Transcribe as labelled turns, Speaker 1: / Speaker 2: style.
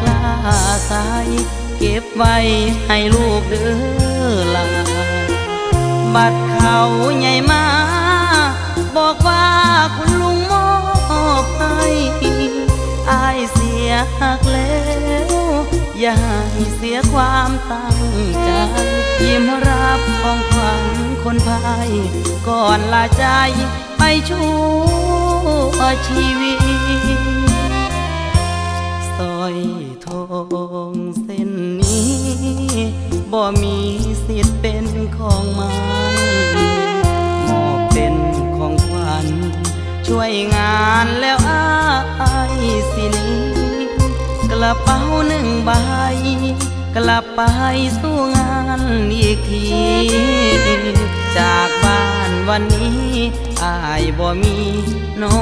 Speaker 1: กล้าใสเก็บไว้ให้ลูกเด้อลา บัดเขาใหญ่มา บอกว่าคุณลุงมอบให้อายเสียหักแล้วอย่าให้เสียความตั้งใจ ยิ้มรับของขวัญคนพาย ก่อนลาใจไปชั่วชีวิต อยทองเส้นนี้บ่มีสิทธิ์เป็นของมันมอบเป็นของขวัญช่วยงานแล้วอายสินี้กระเป๋าหนึ่งใบกลับไปสู้งานอีกที จากบ้านวันนี้อายบ่มีน้อง